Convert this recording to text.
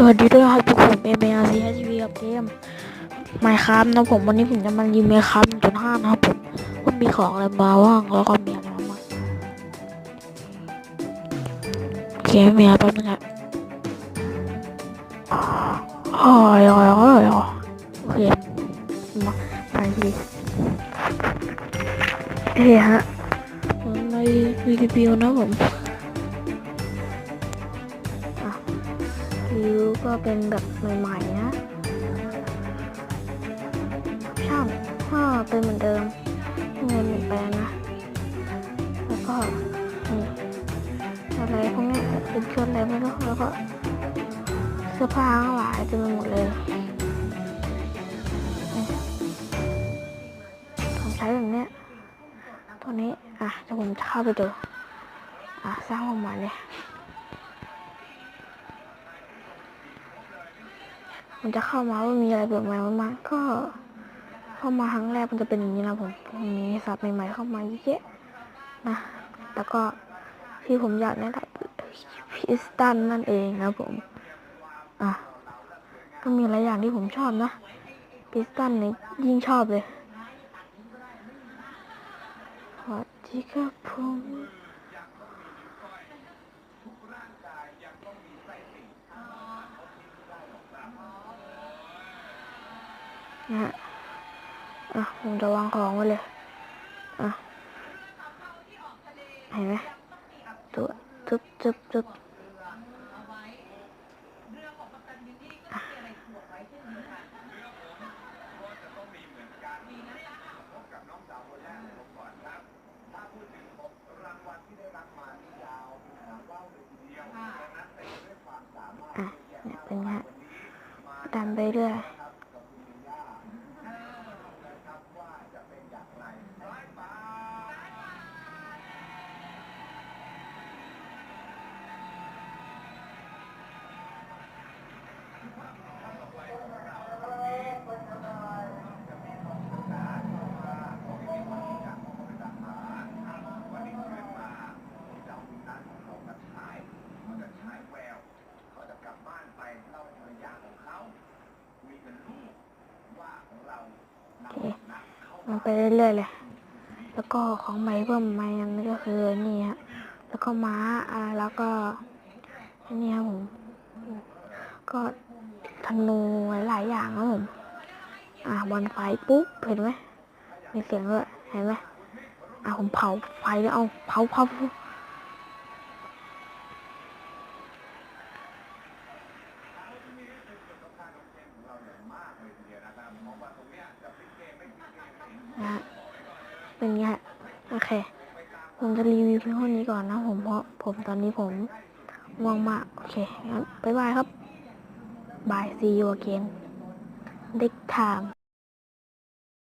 สวัสดีด้วยครับทุกคนเอเมอาซีทีวีกับเกมไมค์ครับนะผมวันนี้ผมจะมารีวิวไมคครับจุดห้านะครับผมว่ามีของอะไรมาบ้างแล้วก็มีอะไรมาบ้างโอเคมีอะไรแป๊บนึงครับโอ้ยโอ้ยโอ้ยโอ้ยโอเคมาไปดีเฮ้ยฮะผมในรีวิวนะผม ริ้วก็เป็นแบบใหม่ๆนะช่างก็เป็นเหมือนเดิมไม่มีอะไรเปลี่ยนแปลงนะ แล้วก็อะไรพวกนี้เป็นชุดอะไรไม่รู้แล้วก็เสื้อผ้าทั้งหลายเต็มไปหมดเลยนี่ผมใช้แบบเนี้ยตัวนี้ อะเดี๋ยวผมจะเข้าไปดู อะ สร้างออกมาเนี่ย มันจะเข้ามาว่ามีอะไรแบบใหม่มากก็เข้ามาครั้งแรกมันจะเป็นอย่างนี้นะผมมีสัตว์ใหม่ๆเข้ามาเยอะนะแล้วก็ที่ผมอยากแนะนำพิสตันนั่นเองนะผมอะก็มีหลายอย่างที่ผมชอบนะพิสตันนี่ยิ่งชอบเลยสวัสดีครับผม นะฮะอะผมจะวางของไว้เลยอะเห็นไหมตัวจุ๊บจุ๊บจุ๊บอะเนี่ยเป็นไงฮะดันไปเรื่อย เคมันไปเรื่อยๆเลย แล้วก็ของใหม่เพิ่มใหม่อันนี้ก็คือนี่ฮะ แล้วก็ม้าอ่าแล้วก็นี่ครับผม ก็ธนูหลายๆอย่างครับผม อ่าบอลไฟปุ๊บเห็นไหมมีเสียงด้วยเห็นไหมอ่าผมเผาไฟแล้วเอาเผาเผาเผานะฮะ เป็นไงฮะโอเค ผมจะรีวิวเพียงเท่านี้ก่อนนะผมเพราะผมตอนนี้ผมง่วงมาก โอเค งั้น บ๊ายบายครับบายซีโอเกนเด็กถาม